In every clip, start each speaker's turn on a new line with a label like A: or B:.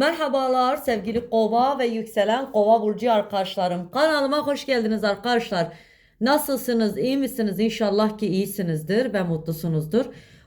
A: Merhabalar sevgili kova ve yükselen kova burcu arkadaşlarım. Kanalıma hoş geldiniz arkadaşlar. Nasılsınız? iyi misiniz? İnşallah ki iyisinizdir ve mutlusunuzdur.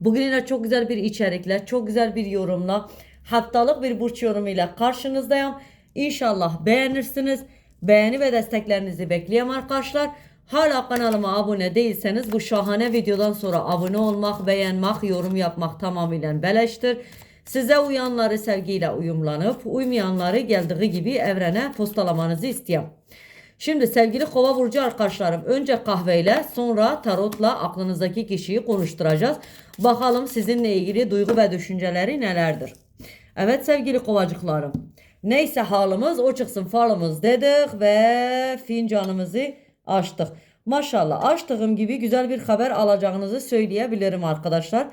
A: Bugün yine çok güzel bir içerikle, çok güzel bir yorumla, haftalık bir burç yorumuyla karşınızdayım. İnşallah beğenirsiniz. Beğeni ve desteklerinizi bekliyorum arkadaşlar. Hala kanalıma abone değilseniz bu şahane videodan sonra abone olmak, beğenmek, yorum yapmak tamamıyla beleştir. Size uyanları sevgiyle uyumlanıp uymayanları geldiği gibi evrene postalamanızı istiyorum. Şimdi sevgili kova burcu arkadaşlarım önce kahveyle sonra tarotla aklınızdaki kişiyi konuşturacağız. Bakalım sizinle ilgili duygu ve düşünceleri nelerdir? Evet sevgili kovacıklarım. Neyse halımız o çıksın falımız dedik ve fincanımızı açtık. Maşallah açtığım gibi güzel bir haber alacağınızı söyleyebilirim arkadaşlar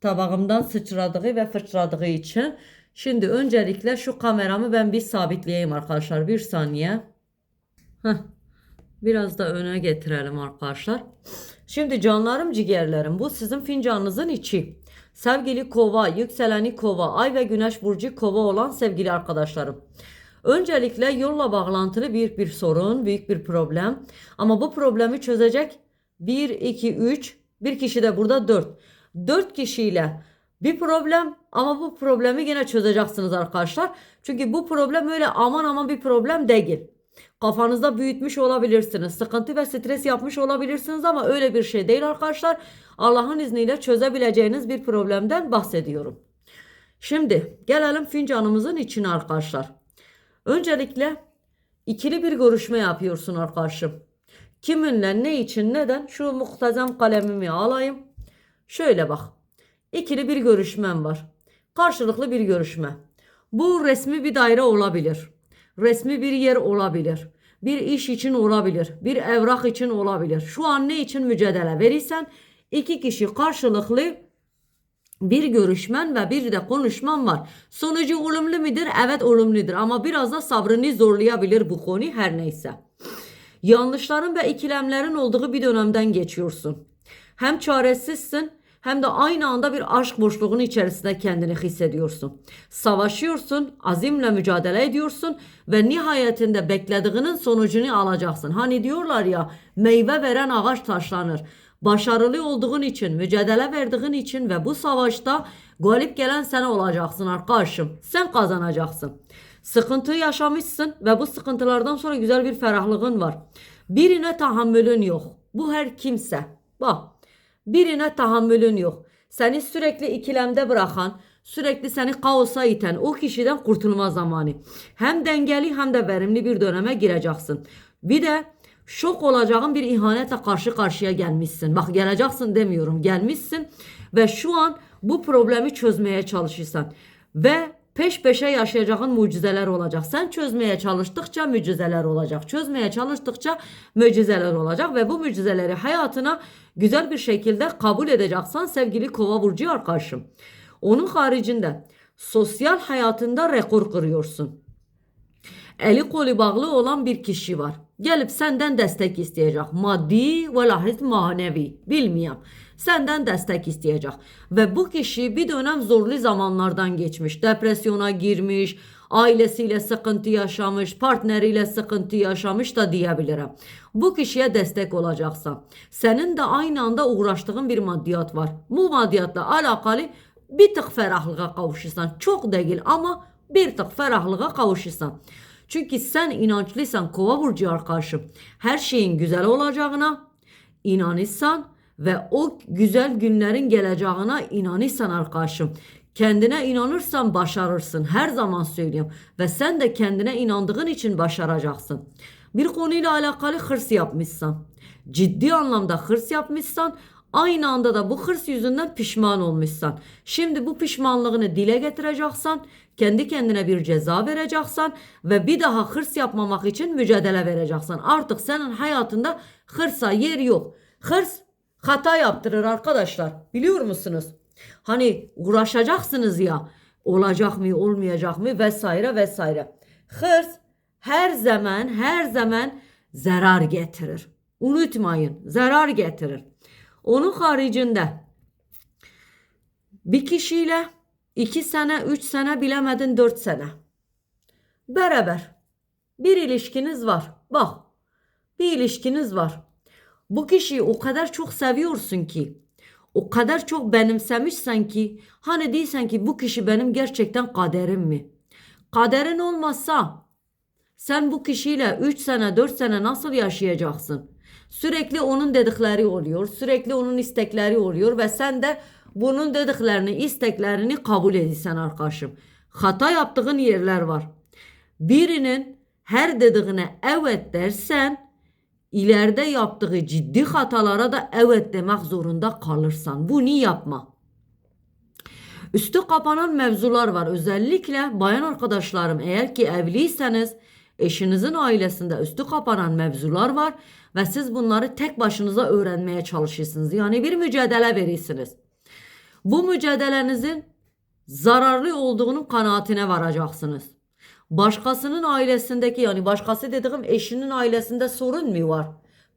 A: tabağımdan sıçradığı ve fıçradığı için. Şimdi öncelikle şu kameramı ben bir sabitleyeyim arkadaşlar. Bir saniye. Heh. Biraz da öne getirelim arkadaşlar. Şimdi canlarım ciğerlerim bu sizin fincanınızın içi. Sevgili kova, yükseleni kova, ay ve güneş burcu kova olan sevgili arkadaşlarım. Öncelikle yolla bağlantılı büyük bir sorun, büyük bir problem. Ama bu problemi çözecek 1, 2, 3, bir kişi de burada 4. 4 kişiyle bir problem ama bu problemi yine çözeceksiniz arkadaşlar. Çünkü bu problem öyle aman aman bir problem değil. Kafanızda büyütmüş olabilirsiniz. Sıkıntı ve stres yapmış olabilirsiniz ama öyle bir şey değil arkadaşlar. Allah'ın izniyle çözebileceğiniz bir problemden bahsediyorum. Şimdi gelelim fincanımızın içine arkadaşlar. Öncelikle ikili bir görüşme yapıyorsun arkadaşım. Kiminle, ne için, neden? Şu muhtezem kalemimi alayım. Şöyle bak. İkili bir görüşmem var. Karşılıklı bir görüşme. Bu resmi bir daire olabilir. Resmi bir yer olabilir. Bir iş için olabilir. Bir evrak için olabilir. Şu an ne için mücadele verirsen iki kişi karşılıklı bir görüşmen ve bir de konuşman var. Sonucu olumlu midir? Evet olumludur ama biraz da sabrını zorlayabilir bu konu her neyse. Yanlışların ve ikilemlerin olduğu bir dönemden geçiyorsun. Hem çaresizsin hem de aynı anda bir aşk boşluğunun içerisinde kendini hissediyorsun. Savaşıyorsun, azimle mücadele ediyorsun ve nihayetinde beklediğinin sonucunu alacaksın. Hani diyorlar ya meyve veren ağaç taşlanır. Başarılı olduğun için, mücadele verdiğin için ve bu savaşta galip gelen sen olacaksın arkadaşım. Sen kazanacaksın. Sıkıntı yaşamışsın ve bu sıkıntılardan sonra güzel bir ferahlığın var. Birine tahammülün yok. Bu her kimse. Bak birine tahammülün yok. Seni sürekli ikilemde bırakan, sürekli seni kaosa iten o kişiden kurtulma zamanı. Hem dengeli hem de verimli bir döneme gireceksin. Bir de şok olacağın bir ihanetle karşı karşıya gelmişsin. Bak geleceksin demiyorum gelmişsin ve şu an bu problemi çözmeye çalışırsan ve peş peşe yaşayacağın mucizeler olacak. Sen çözmeye çalıştıkça mucizeler olacak. Çözmeye çalıştıkça mucizeler olacak ve bu mucizeleri hayatına güzel bir şekilde kabul edeceksen sevgili kova burcu arkadaşım. Onun haricinde sosyal hayatında rekor kırıyorsun. Eli kolu bağlı olan bir kişi var. Gelip senden destek isteyecek. Maddi ve lahit manevi. Bilmiyorum. Senden destek isteyecek. Ve bu kişi bir dönem zorlu zamanlardan geçmiş. Depresyona girmiş. Ailesiyle sıkıntı yaşamış. Partneriyle sıkıntı yaşamış da diyebilirim. Bu kişiye destek olacaksa. Senin de aynı anda uğraştığın bir maddiyat var. Bu maddiyatla alakalı bir tık ferahlığa kavuşursan. Çok değil ama bir tık ferahlığa kavuşursan. Çünkü sen inançlıysan kova burcu arkadaşım her şeyin güzel olacağına inanırsan ve o güzel günlerin geleceğine inanırsan arkadaşım kendine inanırsan başarırsın her zaman söylüyorum ve sen de kendine inandığın için başaracaksın. Bir konuyla alakalı hırs yapmışsan, ciddi anlamda hırs yapmışsan Aynı anda da bu hırs yüzünden pişman olmuşsan. Şimdi bu pişmanlığını dile getireceksen, kendi kendine bir ceza vereceksen ve bir daha hırs yapmamak için mücadele vereceksin. Artık senin hayatında hırsa yer yok. Hırs hata yaptırır arkadaşlar. Biliyor musunuz? Hani uğraşacaksınız ya olacak mı olmayacak mı vesaire vesaire. Hırs her zaman her zaman zarar getirir. Unutmayın zarar getirir. Onun haricinde bir kişiyle 2 sene, 3 sene bilemedin 4 sene. Beraber bir ilişkiniz var. Bak bir ilişkiniz var. Bu kişiyi o kadar çok seviyorsun ki o kadar çok benimsemişsen ki hani değilsen ki bu kişi benim gerçekten kaderim mi? Kaderin olmazsa sen bu kişiyle 3 sene 4 sene nasıl yaşayacaksın? Sürekli onun dedikleri oluyor. Sürekli onun istekleri oluyor ve sen de bunun dediklerini, isteklerini kabul ediyorsun arkadaşım. Hata yaptığın yerler var. Birinin her dediğine evet dersen ileride yaptığı ciddi hatalara da evet demek zorunda kalırsan. Bunu yapma. Üstü kapanan mevzular var. Özellikle bayan arkadaşlarım eğer ki evliyseniz eşinizin ailesinde üstü kapanan mevzular var ve siz bunları tek başınıza öğrenmeye çalışıyorsunuz. Yani bir mücadele verirsiniz. Bu mücadelenizin zararlı olduğunun kanaatine varacaksınız. Başkasının ailesindeki yani başkası dediğim eşinin ailesinde sorun mu var?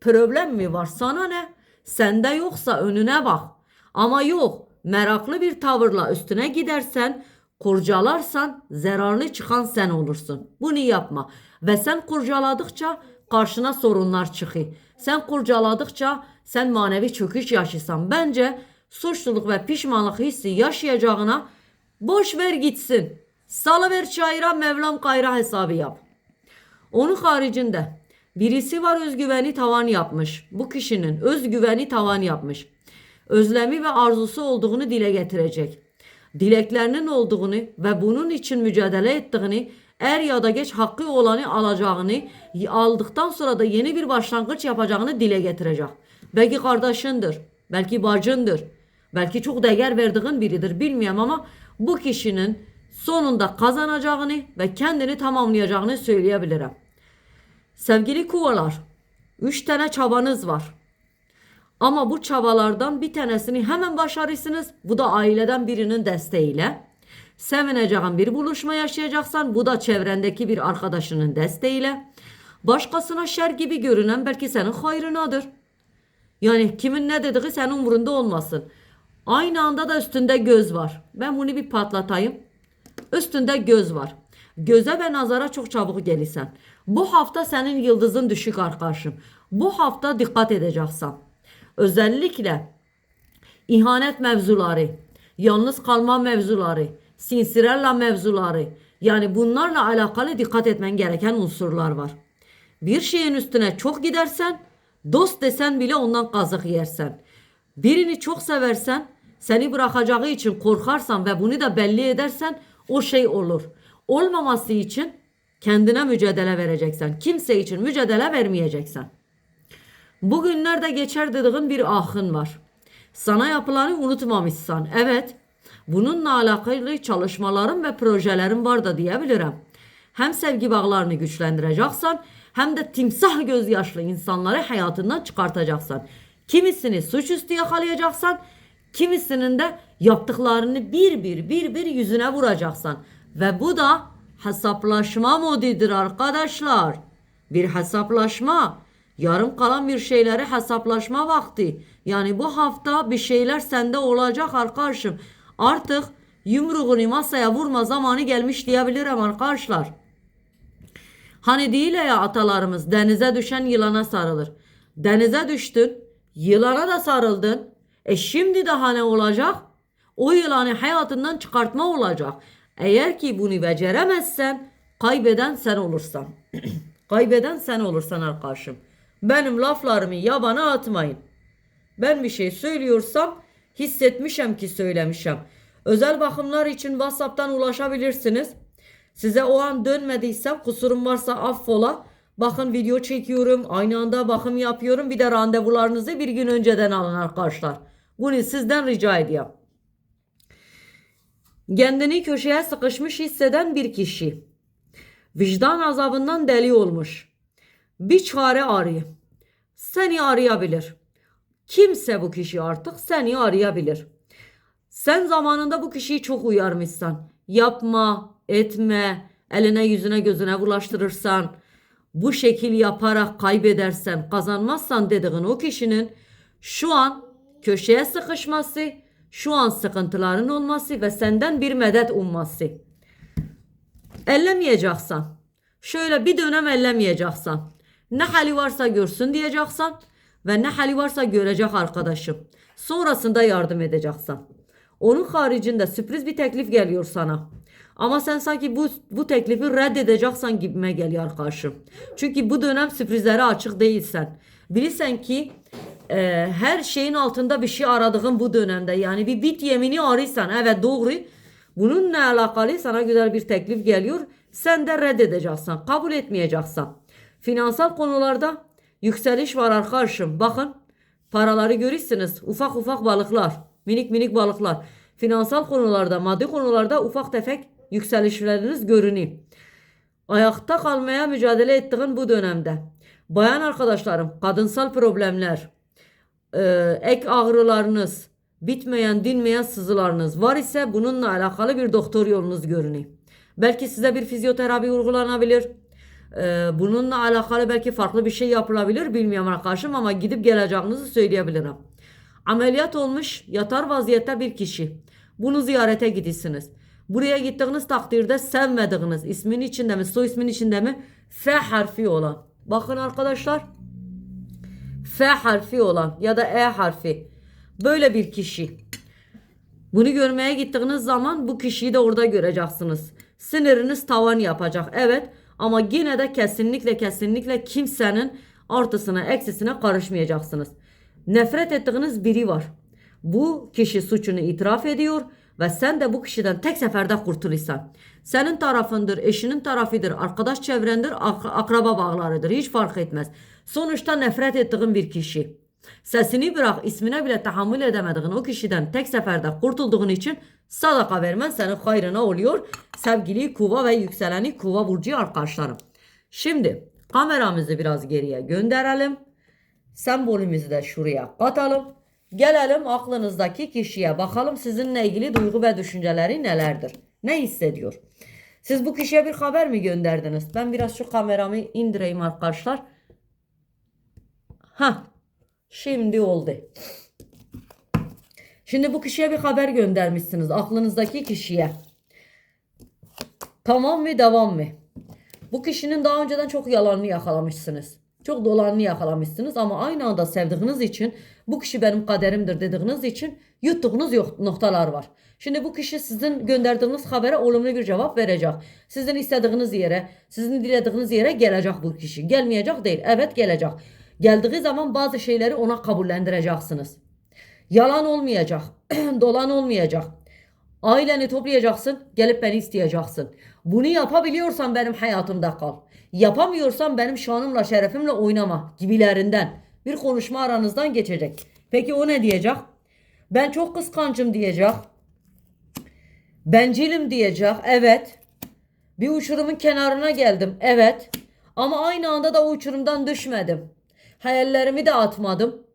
A: Problem mi var? Sana ne? Sende yoksa önüne bak. Ama yok meraklı bir tavırla üstüne gidersen kurcalarsan zararlı çıkan sen olursun. Bunu yapma. Ve sen kurcaladıkça karşına sorunlar çıkıyor. Sen kurcaladıkça sen manevi çöküş yaşıyorsan bence suçluluk ve pişmanlık hissi yaşayacağına boş ver gitsin. Salıver çayıra Mevlam kayra hesabı yap. Onun haricinde birisi var özgüveni tavan yapmış. Bu kişinin özgüveni tavan yapmış. Özlemi ve arzusu olduğunu dile getirecek. Dileklerinin olduğunu ve bunun için mücadele ettiğini, er ya da geç hakkı olanı alacağını, aldıktan sonra da yeni bir başlangıç yapacağını dile getirecek. Belki kardeşindir, belki bacındır, belki çok değer verdiğin biridir bilmiyorum ama bu kişinin sonunda kazanacağını ve kendini tamamlayacağını söyleyebilirim. Sevgili kuvalar, 3 tane çabanız var. Ama bu çabalardan bir tanesini hemen başarırsınız. Bu da aileden birinin desteğiyle. Sevineceğin bir buluşma yaşayacaksan bu da çevrendeki bir arkadaşının desteğiyle. Başkasına şer gibi görünen belki senin hayrınadır. Yani kimin ne dediği senin umurunda olmasın. Aynı anda da üstünde göz var. Ben bunu bir patlatayım. Üstünde göz var. Göze ve nazara çok çabuk gelirsen. Bu hafta senin yıldızın düşük arkadaşım. Bu hafta dikkat edeceksin. Özellikle ihanet mevzuları, yalnız kalma mevzuları, sinsirella mevzuları. Yani bunlarla alakalı dikkat etmen gereken unsurlar var. Bir şeyin üstüne çok gidersen, dost desen bile ondan kazık yersen. Birini çok seversen, seni bırakacağı için korkarsan ve bunu da belli edersen o şey olur. Olmaması için kendine mücadele vereceksen. Kimse için mücadele vermeyeceksen. Bugünlerde geçer dediğin bir ahın var. Sana yapılanı unutmamışsan. Evet. Bununla alakalı çalışmalarım ve projelerim var da diyebilirim. Hem sevgi bağlarını güçlendireceksen hem de timsah gözyaşlı insanları hayatından çıkartacaksan. Kimisini suçüstü yakalayacaksan, kimisinin de yaptıklarını bir bir bir bir yüzüne vuracaksan. Ve bu da hesaplaşma modidir arkadaşlar. Bir hesaplaşma. Yarım kalan bir şeyleri hesaplaşma vakti. Yani bu hafta bir şeyler sende olacak arkadaşım. Artık yumruğunu masaya vurma zamanı gelmiş diyebilirim arkadaşlar. Hani değil ya atalarımız denize düşen yılana sarılır. Denize düştün, yılana da sarıldın. E şimdi daha ne olacak? O yılanı hayatından çıkartma olacak. Eğer ki bunu beceremezsen kaybeden sen olursan. kaybeden sen olursan arkadaşım. Benim laflarımı yabana atmayın. Ben bir şey söylüyorsam hissetmişim ki söylemişim. Özel bakımlar için WhatsApp'tan ulaşabilirsiniz. Size o an dönmediysem kusurum varsa affola. Bakın video çekiyorum. Aynı anda bakım yapıyorum. Bir de randevularınızı bir gün önceden alın arkadaşlar. Bunu sizden rica ediyorum. Kendini köşeye sıkışmış hisseden bir kişi. Vicdan azabından deli olmuş. Bir çare arıyor. Seni arayabilir. Kimse bu kişi artık seni arayabilir. Sen zamanında bu kişiyi çok uyarmışsan. Yapma, etme, eline yüzüne gözüne bulaştırırsan, bu şekil yaparak kaybedersen, kazanmazsan dediğin o kişinin şu an köşeye sıkışması, şu an sıkıntıların olması ve senden bir medet umması. Ellemeyeceksen, şöyle bir dönem ellemeyeceksen, ne hali varsa görsün diyeceksen ve ne hali varsa görecek arkadaşım. Sonrasında yardım edeceksin. Onun haricinde sürpriz bir teklif geliyor sana. Ama sen sanki bu, bu teklifi reddedeceksen gibime geliyor arkadaşım. Çünkü bu dönem sürprizlere açık değilsen. Bilirsen ki e, her şeyin altında bir şey aradığın bu dönemde. Yani bir bit yemini arıyorsan. Evet doğru. Bununla alakalı sana güzel bir teklif geliyor. Sen de reddedeceksin. Kabul etmeyeceksin. Finansal konularda yükseliş var arkadaşım. Bakın paraları görürsünüz. Ufak ufak balıklar. Minik minik balıklar. Finansal konularda, maddi konularda ufak tefek yükselişleriniz görünüyor. Ayakta kalmaya mücadele ettiğin bu dönemde. Bayan arkadaşlarım, kadınsal problemler, e, ek ağrılarınız, bitmeyen, dinmeyen sızılarınız var ise bununla alakalı bir doktor yolunuz görünüyor. Belki size bir fizyoterapi uygulanabilir. E, bununla alakalı belki farklı bir şey yapılabilir bilmiyorum arkadaşım ama gidip geleceğinizi söyleyebilirim. Ameliyat olmuş yatar vaziyette bir kişi. Bunu ziyarete gidiyorsunuz. Buraya gittiğiniz takdirde sevmediğiniz ismin içinde mi soy ismin içinde mi F harfi olan. Bakın arkadaşlar F harfi olan ya da E harfi. Böyle bir kişi. Bunu görmeye gittiğiniz zaman bu kişiyi de orada göreceksiniz. Siniriniz tavan yapacak. Evet ama yine de kesinlikle kesinlikle kimsenin artısına eksisine karışmayacaksınız. Nefret ettiğiniz biri var. Bu kişi suçunu itiraf ediyor ve sen de bu kişiden tek seferde kurtulursan. Senin tarafındır, eşinin tarafıdır, arkadaş çevrendir, ak- akraba bağlarıdır. Hiç fark etmez. Sonuçta nefret ettiğin bir kişi. Sesini bırak ismine bile tahammül edemediğin o kişiden tek seferde kurtulduğun için sadaka vermen senin hayrına oluyor. Sevgili kuva ve yükseleni kuva burcu arkadaşlarım. Şimdi kameramızı biraz geriye gönderelim. Sembolümüzü de şuraya katalım. Gelelim aklınızdaki kişiye. Bakalım sizinle ilgili duygu ve düşünceleri nelerdir? Ne hissediyor? Siz bu kişiye bir haber mi gönderdiniz? Ben biraz şu kameramı indireyim arkadaşlar. Ha, şimdi oldu. Şimdi bu kişiye bir haber göndermişsiniz. Aklınızdaki kişiye. Tamam mı devam mı? Bu kişinin daha önceden çok yalanını yakalamışsınız. Çok dolanını yakalamışsınız ama aynı anda sevdiğiniz için bu kişi benim kaderimdir dediğiniz için yuttuğunuz yok noktalar var. Şimdi bu kişi sizin gönderdiğiniz habere olumlu bir cevap verecek. Sizin istediğiniz yere, sizin dilediğiniz yere gelecek bu kişi. Gelmeyecek değil. Evet gelecek. Geldiği zaman bazı şeyleri ona kabullendireceksiniz. Yalan olmayacak. dolan olmayacak. Aileni toplayacaksın, gelip beni isteyeceksin. Bunu yapabiliyorsan benim hayatımda kal. Yapamıyorsan benim şanımla, şerefimle oynama gibilerinden bir konuşma aranızdan geçecek. Peki o ne diyecek? Ben çok kıskancım diyecek. Bencilim diyecek. Evet. Bir uçurumun kenarına geldim. Evet. Ama aynı anda da o uçurumdan düşmedim. Hayallerimi de atmadım.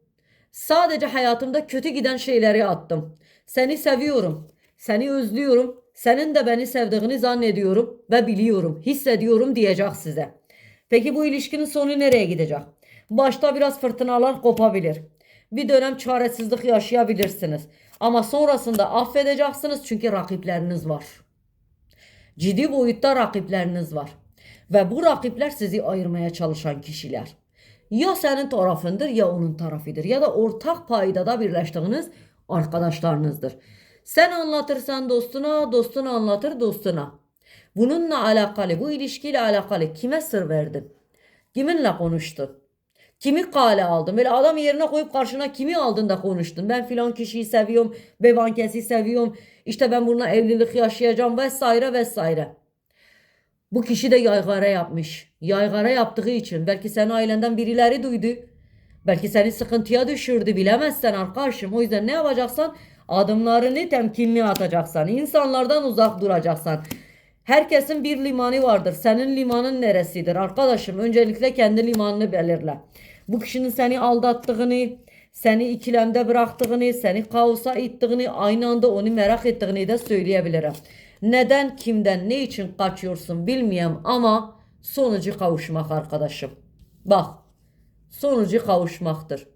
A: Sadece hayatımda kötü giden şeyleri attım. Seni seviyorum. Seni özlüyorum. Senin de beni sevdiğini zannediyorum ve biliyorum, hissediyorum diyecek size. Peki bu ilişkinin sonu nereye gidecek? Başta biraz fırtınalar kopabilir. Bir dönem çaresizlik yaşayabilirsiniz. Ama sonrasında affedeceksiniz çünkü rakipleriniz var. Ciddi boyutta rakipleriniz var. Ve bu rakipler sizi ayırmaya çalışan kişiler. Ya senin tarafındır ya onun tarafıdır ya da ortak paydada birleştiğiniz arkadaşlarınızdır. Sen anlatırsan dostuna, dostun anlatır dostuna. Bununla alakalı, bu ilişkiyle alakalı kime sır verdin? Kiminle konuştun? Kimi kale aldın? Böyle adam yerine koyup karşına kimi aldın da konuştun? Ben filan kişiyi seviyorum, bebankesi seviyorum. İşte ben bununla evlilik yaşayacağım vesaire vesaire. Bu kişi de yaygara yapmış. Yaygara yaptığı için belki senin ailenden birileri duydu. Belki seni sıkıntıya düşürdü bilemezsen arkadaşım. O yüzden ne yapacaksan adımlarını temkinli atacaksan. insanlardan uzak duracaksan. Herkesin bir limanı vardır. Senin limanın neresidir arkadaşım? Öncelikle kendi limanını belirle. Bu kişinin seni aldattığını, seni ikilemde bıraktığını, seni kaosa ittiğini, aynı anda onu merak ettiğini de söyleyebilirim. Neden, kimden, ne için kaçıyorsun bilmiyorum ama sonucu kavuşmak arkadaşım. Bak, sonucu kavuşmaktır.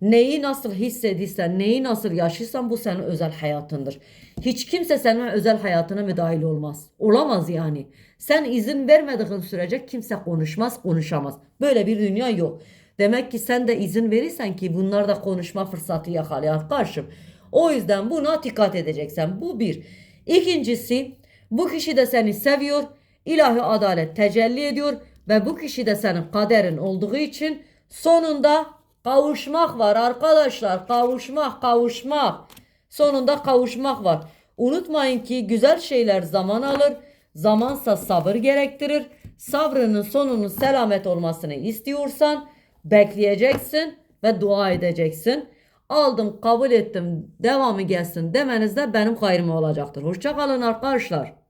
A: Neyi nasıl hissediysen, neyi nasıl yaşıyorsan bu senin özel hayatındır. Hiç kimse senin özel hayatına müdahil olmaz. Olamaz yani. Sen izin vermediğin sürece kimse konuşmaz, konuşamaz. Böyle bir dünya yok. Demek ki sen de izin verirsen ki bunlar da konuşma fırsatı yakalayar karşım. O yüzden buna dikkat edeceksin. Bu bir. İkincisi bu kişi de seni seviyor. İlahi adalet tecelli ediyor ve bu kişi de senin kaderin olduğu için sonunda kavuşmak var arkadaşlar. Kavuşmak, kavuşmak. Sonunda kavuşmak var. Unutmayın ki güzel şeyler zaman alır. Zamansa sabır gerektirir. Sabrının sonunun selamet olmasını istiyorsan bekleyeceksin ve dua edeceksin. Aldım, kabul ettim, devamı gelsin demeniz de benim hayrıma olacaktır. Hoşça kalın arkadaşlar.